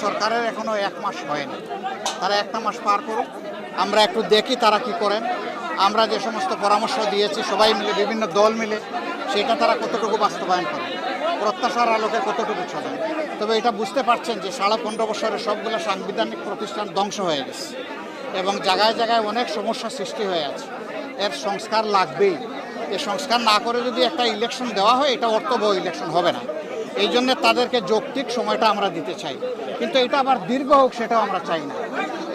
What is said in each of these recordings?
সরকারের এখনও এক মাস হয়নি। তারা একটা মাস পার করুক। আমরা একটু দেখি তারা কি করেন। আমরা যে সমস্ত পরামর্শ দিয়েছি, সবাই মিলে, বিভিন্ন দল মিলে, সেটা তারা কতটুকু বাস্তবায়ন করে? প্রত্যাশার আলোকে কতটুকু চলে? তবে এটা বুঝতে পারছেন যে সাড়ে পনেরো বছরে সবগুলো সাংবিধানিক প্রতিষ্ঠান ধ্বংস হয়ে গেছে এবং জায়গায় জায়গায় অনেক সমস্যা সৃষ্টি হয়ে আছে। এর সংস্কার লাগবেই। এ সংস্কার না করে যদি একটা ইলেকশন দেওয়া হয়, এটা অর্থবহ ইলেকশন হবে না। এই জন্য তাদেরকে যৌক্তিক সময়টা আমরা দিতে চাই। কিন্তু এটা আবার দীর্ঘ হোক সেটাও আমরা চাই না।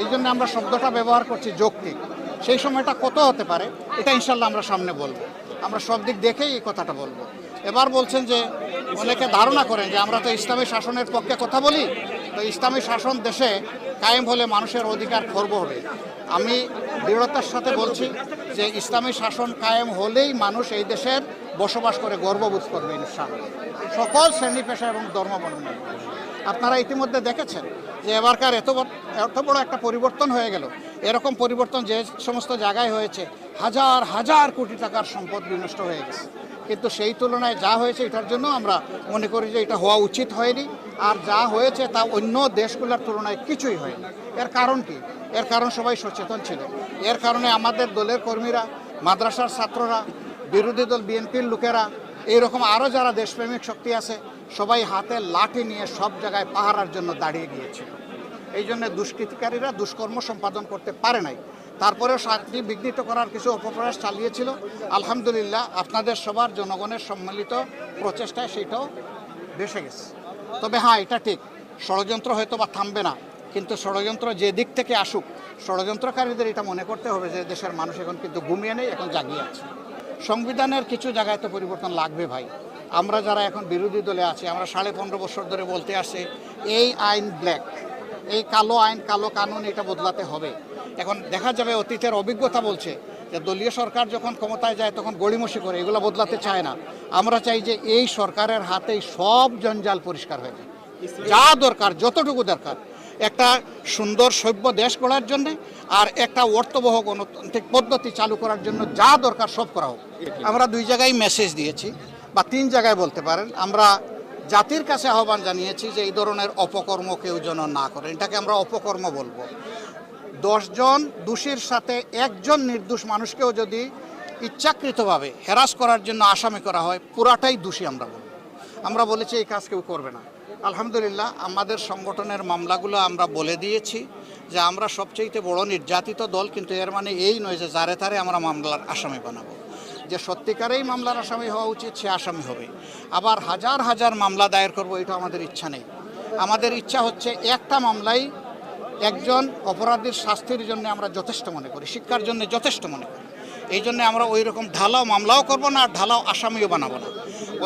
এই জন্য আমরা শব্দটা ব্যবহার করছি যৌক্তিক। সেই সময়টা কত হতে পারে, এটা ইনশাল্লাহ আমরা সামনে বলব। আমরা সব দিক দেখেই এই কথাটা বলব। এবার বলছেন যে, অনেকে ধারণা করেন যে আমরা তো ইসলামী শাসনের পক্ষে কথা বলি, তো ইসলামী শাসন দেশে কায়েম হলে মানুষের অধিকার খর্ব হবে। আমি দৃঢ়তার সাথে বলছি যে, ইসলামী শাসন কায়েম হলেই মানুষ এই দেশের বসবাস করে, গর্ববোধ করবে ইনশাআল্লাহ। সকল শ্রেণি পেশা এবং ধর্ম আপনারা ইতিমধ্যে দেখেছেন যে এবারকার এত এত বড় একটা পরিবর্তন হয়ে গেল। এরকম পরিবর্তন যে সমস্ত জায়গায় হয়েছে, হাজার হাজার কোটি টাকার সম্পদ বিনষ্ট হয়ে গেছে। কিন্তু সেই তুলনায় যা হয়েছে এটার জন্য আমরা মনে করি যে এটা হওয়া উচিত হয়নি। আর যা হয়েছে তা অন্য দেশগুলোর তুলনায় কিছুই হয়নি। এর কারণ কি? এর কারণ সবাই সচেতন ছিল। এর কারণে আমাদের দলের কর্মীরা, মাদ্রাসার ছাত্ররা বিরোধী দল বিএনপির লোকেরা, এইরকম আরও যারা দেশপ্রেমিক শক্তি আছে, সবাই হাতে লাঠি নিয়ে সব জায়গায় পাহারার জন্য দাঁড়িয়ে গিয়েছিল। এই জন্য দুষ্কৃতিকারীরা দুষ্কর্ম সম্পাদন করতে পারে নাই। তারপরেও শান্তি বিঘ্নিত করার কিছু অপপ্রয়াস চালিয়েছিল। আলহামদুলিল্লাহ, আপনাদের সবার জনগণের সম্মিলিত প্রচেষ্টায় সেটাও ভেসে গেছে। তবে হ্যাঁ এটা ঠিক, ষড়যন্ত্র হয়তো বা থামবে না, কিন্তু ষড়যন্ত্র যে দিক থেকে আসুক, ষড়যন্ত্রকারীদের এটা মনে করতে হবে যে দেশের মানুষ এখন কিন্তু ঘুমিয়ে নেই, এখন জাগিয়ে আছে। সংবিধানের কিছু জায়গায় তো পরিবর্তন লাগবে ভাই। আমরা যারা এখন বিরোধী দলে আছি, আমরা সাড়ে পনেরো বছর ধরে বলতে আসছি, এই আইন ব্ল্যাক এই কালো আইন, কালো কানুন এটা বদলাতে হবে। এখন দেখা যাবে অতীতের অভিজ্ঞতা বলছে যে দলীয় সরকার যখন ক্ষমতায় যায় তখন গড়িমসি করে, এগুলো বদলাতে চায় না। আমরা চাই যে এই সরকারের হাতেই সব জঞ্জাল পরিষ্কার হয়ে যায়। যা দরকার, যতটুকু দরকার একটা সুন্দর সভ্য দেশ গড়ার জন্য আর একটা অর্থবহ গণতান্ত্রিক পদ্ধতি চালু করার জন্য যা দরকার সব করা হোক। আমরা দুই জায়গায় মেসেজ দিয়েছি বা তিন জায়গায় বলতে পারেন। আমরা জাতির কাছে আহ্বান জানিয়েছি যে এই ধরনের অপকর্ম কেউ যেন না করে। এটাকে আমরা অপকর্ম বলব। দশজন দোষীর সাথে একজন নির্দোষ মানুষকেও যদি ইচ্ছাকৃতভাবে হেরাস করার জন্য আসামি করা হয়, পুরাটাই দোষী আমরা বলব। আমরা বলেছি, এই কাজ কেউ করবে না। আলহামদুলিল্লাহ, আমাদের সংগঠনের মামলাগুলো আমরা বলে দিয়েছি যে আমরা সবচেয়ে বড় নির্যাতিত দল, কিন্তু এর মানে এই নয় যে যারে তারে আমরা মামলার আসামি বানাবো। যে সত্যিকারেই মামলার আসামি হওয়া উচিত, সে আসামি হবে। আবার হাজার হাজার মামলা দায়ের করব, এটা আমাদের ইচ্ছা নেই। আমাদের ইচ্ছা হচ্ছে একটা মামলাই একজন অপরাধীর শাস্তির জন্য আমরা যথেষ্ট মনে করি, শিক্ষার জন্য যথেষ্ট মনে করি। এই জন্য আমরা ওই রকম ঢালাও মামলাও করব না, আর ঢালাও আসামিও বানাবো না।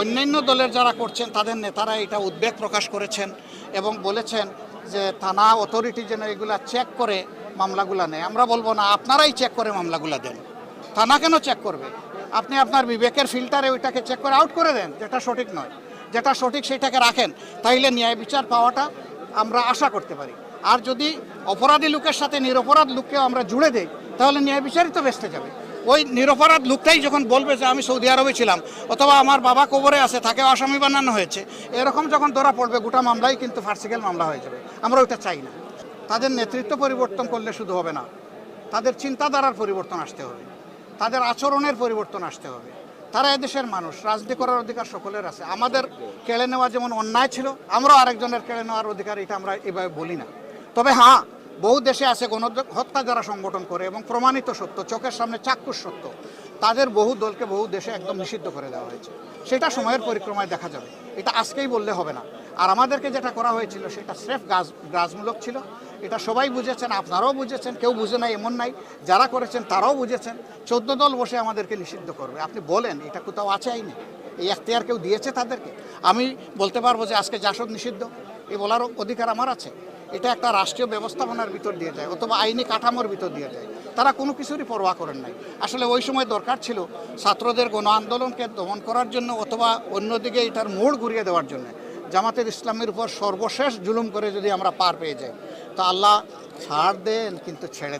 অন্যান্য দলের যারা করছেন, তাদের নেতারা এটা উদ্বেগ প্রকাশ করেছেন এবং বলেছেন যে থানা অথরিটি যেন এগুলা চেক করে, মামলাগুলা নেয়। আমরা বলব না, আপনারাই চেক করে মামলাগুলা দেন। থানা কেন চেক করবে? আপনি আপনার বিবেকের ফিল্টারে ওইটাকে চেক করে আউট করে দেন, যেটা সঠিক নয়। যেটা সঠিক সেটাকে রাখেন, তাইলে ন্যায় বিচার পাওয়াটা আমরা আশা করতে পারি। আর যদি অপরাধী লোকের সাথে নিরপরাধ লোককেও আমরা জুড়ে দেই, তাহলে ন্যায় বিচারই তো বেসতে যাবে। ওই নিরপরাধ লোকটাই যখন বলবে যে আমি সৌদি আরবে ছিলাম, অথবা আমার বাবা কবরে আছে, তাকে আসামি বানানো হয়েছে, এরকম যখন ধরা পড়বে, গোটা মামলাই কিন্তু ফার্সিক্যাল মামলা হয়ে যাবে। আমরা ওইটা চাই না। তাদের নেতৃত্ব পরিবর্তন করলে শুধু হবে না। তাদের চিন্তাধারার পরিবর্তন আসতে হবে। তাদের আচরণের পরিবর্তন আসতে হবে। তারা এদেশের মানুষ, রাজনীতি করার অধিকার সকলের আছে। আমাদের কেড়ে নেওয়া যেমন অন্যায় ছিল, আমরাও আরেকজনের কেড়ে নেওয়ার অধিকার এটা আমরা এভাবে বলি না। তবে হ্যাঁ বহু দেশে আছে গণ হত্যা যারা সংগঠন করে এবং প্রমাণিত সত্য, চোখের সামনে চাক্ষুষ সত্য। তাদের বহু দলকে বহু দেশে একদম নিষিদ্ধ করে দেওয়া হয়েছে। সেটা সময়ের পরিক্রমায় দেখা যাবে। এটা আজকেই বললে হবে না। আর আমাদেরকে যেটা করা হয়েছিল, সেটা স্রেফ গাছ গাছমূলক ছিল। এটা সবাই বুঝেছেন, আপনারাও বুঝেছেন, কেউ বুঝে নাই, এমন নাই। যারা করেছেন, তারাও বুঝেছেন। চোদ্দ দল বসে আমাদেরকে নিষিদ্ধ করবে। আপনি বলেন, এটা কোথাও আছে আইনে? এই এখতিয়ার কেউ দিয়েছে তাদেরকে? আমি বলতে পারব যে আজকে জাসদ নিষিদ্ধ। এই বলার অধিকার আমার আছে। এটা একটা রাষ্ট্রীয় ব্যবস্থাপনার ভিতর দিয়ে যায়, অথবা আইনি কাঠামোর ভিতর দিয়ে যায়। তারা কোনো কিছুরই পরোয়া করেন নাই। আসলে ওই সময় দরকার ছিল ছাত্রদের গণ আন্দোলনকে দমন করার জন্য, অথবা অন্যদিকে এটার মোড় ঘুরিয়ে দেওয়ার জন্য। জামাতের ইসলামের উপর সর্বশেষ জুলুম করে যদি আমরা পার পেয়ে যাই, তা আল্লাহ ছাড় দেন, কিন্তু ছেড়ে